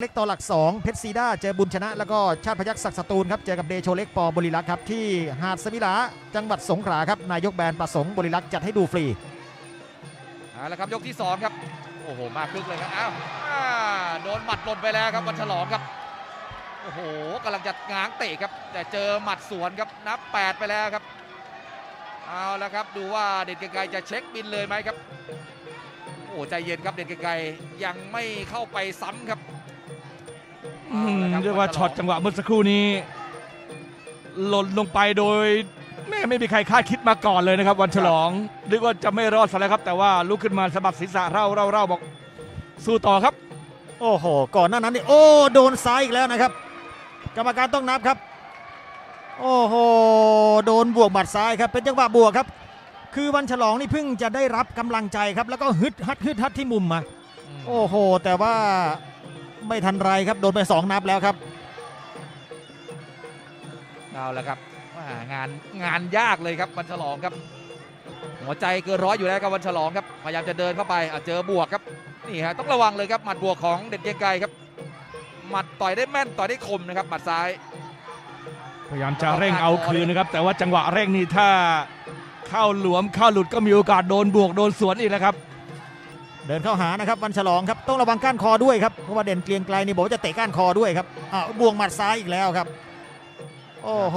เล็กต่อหลัก 2 เพชรซีด้าเจอบุญชนะ แล้วก็ชาติพยัคฆ์ศักดิ์สตูลครับ เจอกับเดโชเล็กปอบริลักษ์ครับ ที่หาดสมิลาจังหวัดสงขลาครับ นายกแบรนประสงค์บริลักษ์จัดให้ดูฟรีเอาละครับยกที่สองครับ โอ้โห มาคึกเลยครับอ้าวโดนหมัดหล่นไปแล้วครับวันฉลองครับ โอ้โหกำลังจะง้างเตะครับ แต่เจอหมัดสวนครับนับ 8 ไปแล้วครับเอาละครับดูว่าเด่นเกรียงไกรจะเช็คบินเลยไหมครับโอ้ใจเย็นครับเด่นเกรียงไกรยังไม่เข้าไปซ้ำครับ อืมเอละคบเรียกว่าช็อตจังหวะเมื่อสักครู่นี้ หล่นลงไปโดยแม่ไม่มีใครคาดคิดมาก่อนเลยนะครับ วันฉลองนึกว่าจะไม่รอดซะแล้วครับ แต่ว่าลุกขึ้นมาสะบัดศีรษะเร่าเร่าเร่าบอก สู้ต่อครับ โอ้โห ก่อนหน้านั้นนี่โอ้โดนซ้ายอีกแล้วนะครับ กรรมการต้องนับครับ โอ้โหโดนบวกหมัดซ้ายครับ เป็นจังหวะบวกครับ คือวันฉลองนี่เพิ่งจะได้รับกำลังใจครับ แล้วก็ฮึดฮัดฮึดฮัดที่มุมมาอืมโอ้โห แต่ว่า ไม่ทันไรครับโดนไปสองนับแล้วครับเอาละครับว่างานงานยากเลยครับวันฉลองครับ หัวใจเกินร้อยอยู่แล้วครับวันฉลองครับพยายามจะเดินเข้าไปอะเจอบวกครับนี่ฮะต้องระวังเลยครับหมัดบวกของเด่นเกรียงไกรครับหมัดต่อยได้แม่นต่อยได้คมนะครับหมัดซ้าย พยายามจะเร่งเอาคืนนะครับ แต่ว่าจังหวะเร่งนี่ถ้าเข้าหลวมเข้าหลุดก็มีโอกาสโดนบวกโดนสวนอีกแล้วครับ เดินเข้าหานะครับวันฉลองครับต้องระวังก้านคอด้วยครับเพราะว่าเด่นเกรียงไกลนี่บอกว่าจะเตะก้านคอด้วยครับอ่าบวงหมัดซ้ายอีกแล้วครับ โอ้โห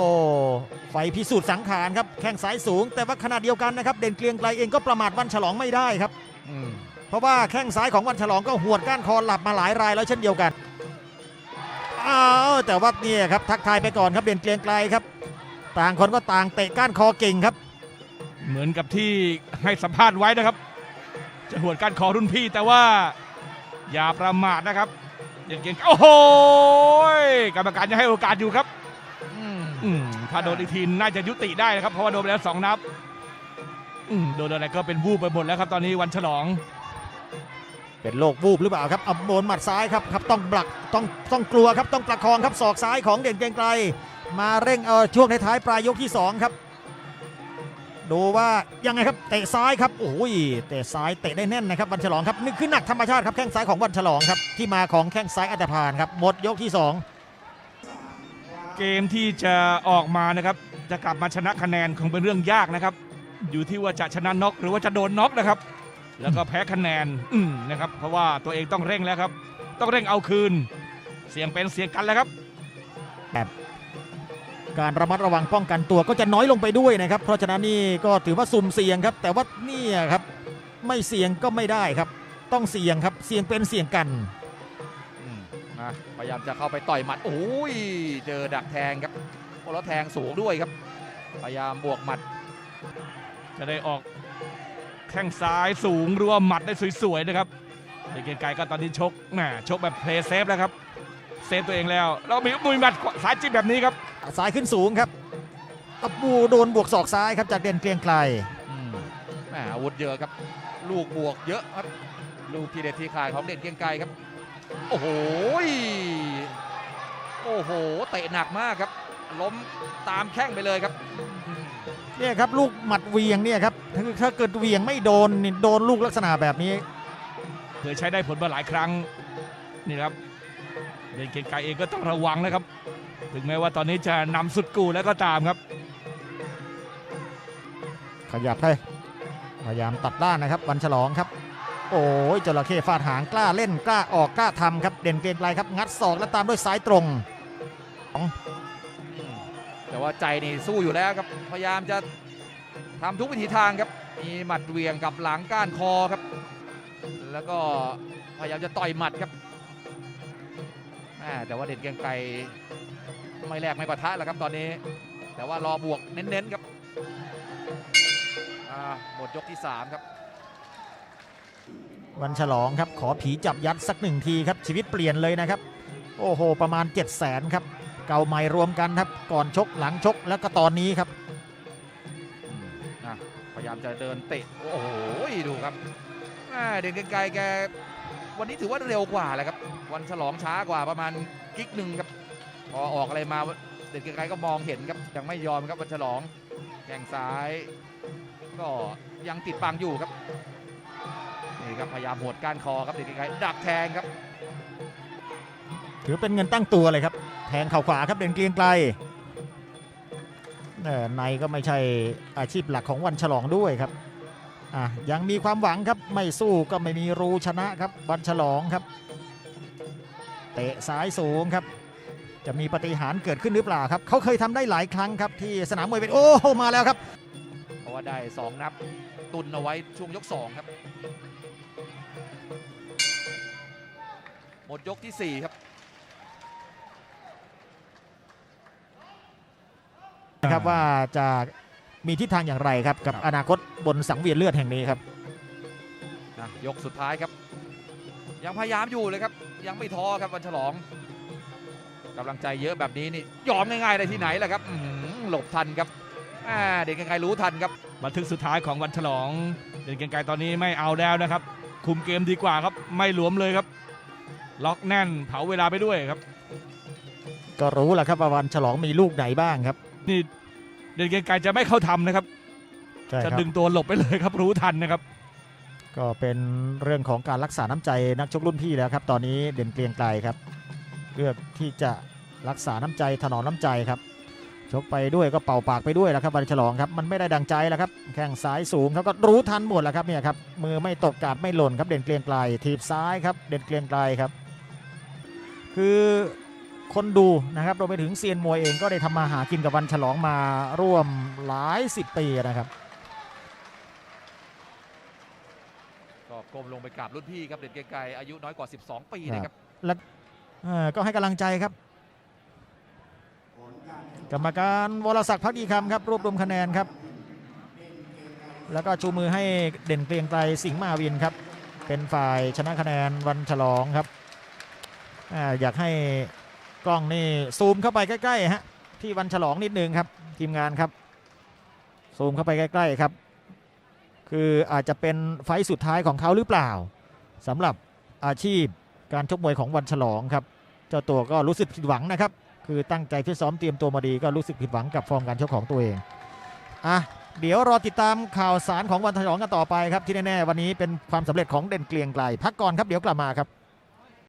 ไฟพิสูจน์สังขารครับแข้งซ้ายสูง แต่ว่าขณะเดียวกันนะครับ เด่นเกรียงไกลเองก็ประมาทวันฉลองไม่ได้ครับอืมเพราะว่าแข้งซ้ายของวันฉลองก็หวดก้านคอหลับมาหลายรายแล้วเช่นเดียวกันอ้าวแต่ว่าเนี่ยครับทักทายไปก่อนครับเด่นเกรียงไกลครับ ต่างคนก็ต่างเตะก้านคอเก่งครับ เหมือนกับที่ให้สัมภาษณ์ไว้นะครับ จะหวดการคอรุ่นพี่แต่ว่า อย่าประมาทนะครับเด่นเก่งโอ้โหกรรมการยังให้โอกาสอยู่ครับอืมอืมถ้าโดนอีกทีน่าจะยุติได้นะครับ เพราะว่าโดนไปแล้วสองนับอืมโดนอะไรก็เป็นวูบไปหมดแล้วครับตอนนี้วันฉลอง เป็นโรควูบหรือเปล่าครับเอาโดนหมัดซ้ายครับครับต้องบลักต้องต้องกลัวครับต้องประคองครับศอกซ้ายของเด่นเกรียงไกรมาเร่งเอาช่วงท้ายๆปลายยกที่สองครับ ดูว่ายังไงครับเตะซ้ายครับโอ้ยเตะซ้ายเตะได้แน่นนะครับวันฉลองครับนี่คือหนักธรรมชาติครับแข้งซ้ายของวันฉลองครับที่มาของแข้งซ้ายอัตภานครับหมดยกที่สองเกมที่จะออกมานะครับจะกลับมาชนะคะแนนคงเป็นเรื่องยากนะครับ อยู่ที่ว่าจะชนะน็อกหรือว่าจะโดนน็อกนะครับ แล้วก็แพ้คะแนนอืมนะครับเพราะว่าตัวเองต้องเร่งแล้วครับ ต้องเร่งเอาคืน เสียงเป็นเสียงกันแล้วครับ การระมัดระวังป้องกันตัวก็จะน้อยลงไปด้วยนะครับ เพราะฉะนั้นนี่ก็ถือว่าสุ่มเสี่ยงครับ แต่ว่านี่ครับไม่เสี่ยงก็ไม่ได้ครับ ต้องเสี่ยงครับเสี่ยงเป็นเสี่ยงกันอืมอะพยายามจะเข้าไปต่อยหมัดโอ้ยเจอดักแทงครับโอ้แล้วแทงสูงด้วยครับ พยายามบวกหมัด จะได้ออกแข้งซ้ายสูงรัวหมัดได้สวยๆนะครับเด็กเกรียงไกรก็ตอนนี้ชกแหมชกแบบเพลย์เซฟแล้วครับ เซฟตัวเองแล้วแล้วมีมือหมัดสายจิ้มแบบนี้ครับซ้ายขึ้นสูงครับอับบูโดนบวกศอกซ้ายครับจากเด่นเกรียงไกลอืมแหมอาวุธเยอะครับ ลูกบวกเยอะครับ ลูกทีเด็ดทีขายของเด่นเกรียงไกรครับ โอ้โหยโอ้โหเตะหนักมากครับ ล้มตามแข้งไปเลยครับเนี่ยครับลูกหมัดเหวียงเนี่ยครับถ้าถ้าเกิดเหวียงไม่โดนนี่โดนลูกลักษณะแบบนี้เคยใช้ได้ผลมาหลายครั้งนี่ครับ เด่นเกรียงไกรเองก็ต้องระวังนะครับ ถึงแม้ว่าตอนนี้จะนำสุดกูแล้วก็ตามครับ ขยับให้พยายามตัดด้านนะครับวันฉลองครับ โอ้ยจระเข้ฟาดหางกล้าเล่นกล้าออกกล้าทำครับ เด่นเกรียงไกลครับ งัดศอกแล้วตามด้วยซ้ายตรงอืมแต่ว่าใจนี่สู้อยู่แล้วครับพยายามจะทำทุกวิถีทางครับมีหมัดเหวียงกับหลังก้านคอครับ แล้วก็พยายามจะต่อยหมัดครับ แม่แต่ว่าเด่นเกรียงไกรไม่แลกไม่ปะทะแล้วครับตอนนี้ แต่ว่ารอบวกเน้นๆครับอ่าหมดยกที่ 3 ครับ วันฉลองครับขอผีจับยัดสักหนึ่งทีครับ ชีวิตเปลี่ยนเลยนะครับ โอ้โห ประมาณ 7 0 0แสนครับ เก่าใหม่รวมกันครับ ก่อนชกหลังชกแล้วก็ตอนนี้ครับอืมอะพยายามจะเดินเตะ โอ้โห ดูครับแม่เด่นไกลๆแก วันนี้ถือว่าเร็วกว่าแหละครับ วันฉลองช้ากว่าประมาณกิกหนึ่งครับ พอออกอะไรมาเด่นไกลๆก็มองเห็นครับ ยังไม่ยอมครับวันฉลองแข้งซ้าย ก็ยังติดบังอยู่ครับนี่ครับพยายามหดก้านคอครับเด่นไกลๆดักแทงครับ ถือเป็นเงินตั้งตัวเลยครับ แทงเข่าขวาครับเด่นเกรียงไกลเอ่อในก็ไม่ใช่อาชีพหลักของวันฉลองด้วยครับ อะยังมีความหวังครับไม่สู้ก็ไม่มีรูชนะครับวันฉลองครับ เตะซ้ายสูงครับ จะมีปฏิหารย์เกิดขึ้นหรือเปล่าครับเขาเคยทำได้หลายครั้งครับที่สนามมวยเป็นโอ้โหมาแล้วครับ เพราะว่าได้ 2 นับตุนเอาไว้ช่วงยก 2 ครับ หมดยกทีสี่4 ครับนะครับว่าจะ มีทิศทางอย่างไรครับกับครับอนาคตบนสังเวียนเลือดแห่งนี้ครับนะยกสุดท้ายครับ ยังพยายามอยู่เลยครับ ยังไม่ท้อครับวันฉลองกำลังใจเยอะแบบนี้นี่ยอมง่ายๆได้ที่ไหนล่ะครับอื้อหือหลบทันครับอ่าเด็กไกลๆรู้ทันครับบันทึกสุดท้ายของวันฉลอง เด่นเกรียงไกรตอนนี้ไม่เอาแล้วนะครับ คุมเกมดีกว่าครับ ไม่หลวมเลยครับ ล็อกแน่นเผาเวลาไปด้วยครับ ก็รู้แหละครับว่าวันฉลองมีลูกไหนบ้างครับ นี่เด่นเกรียงไกรจะไม่เข้าทำนะครับ ใช่จะครับดึงตัวหลบไปเลยครับรู้ทันนะครับ ก็เป็นเรื่องของการรักษาน้ำใจนักชกรุ่นพี่แล้วครับ ตอนนี้เด่นเกรียงไกลครับ เลือกที่จะรักษาน้ำใจถนอมน้ำใจครับ ชกไปด้วยก็เป่าปากไปด้วยแล้วครับวันฉลองครับมันไม่ได้ดังใจแล้วครับแข้งซ้ายสูงเขาก็รู้ทันหมดแล้วครับเนี่ยครับมือไม่ตกกาดไม่หล่นครับเด่นเกรียงไกล ทีบซ้ายครับเด่นเกรียงไกลครับ คือ คนดูนะครับรวมไปถึงเซียนมวยเองก็ได้ทำมาหากินกับวันฉลองมาร่วมหลายสิบปีนะครับ ก็ก้มลงไปกราบรุ่นพี่ครับเด็กไกลๆอายุน้อยกว่า 12 ปีนะครับเอ่อก็ให้กำลังใจครับ กรรมการวรศักดิ์พักดีคำครับรวบรวมคะแนนครับ แล้วก็ชูมือให้เด่นเกรียงไกรสิงห์มาวินครับ เป็นฝ่ายชนะคะแนนวันฉลองครับอาอยากให้ กล้องนี่ซูมเข้าไปใกล้ๆฮะที่วันฉลองนิดนึงครับทีมงานครับ ซูมเข้าไปใกล้ๆครับ คืออาจจะเป็นไฟสุดท้ายของเขาหรือเปล่าสำหรับอาชีพการชกมวยของวันฉลองครับ เจ้าตัวก็รู้สึกผิดหวังนะครับ คือตั้งใจที่ซ้อมเตรียมตัวมาดีก็รู้สึกผิดหวังกับฟอร์มการชกของตัวเองอะเดี๋ยวรอติดตามข่าวสารของวันฉลองกันต่อไปครับที่แน่ๆวันนี้เป็นความสำเร็จของเด่นเกรียงไกลพักก่อนครับเดี๋ยวกลับมาครับ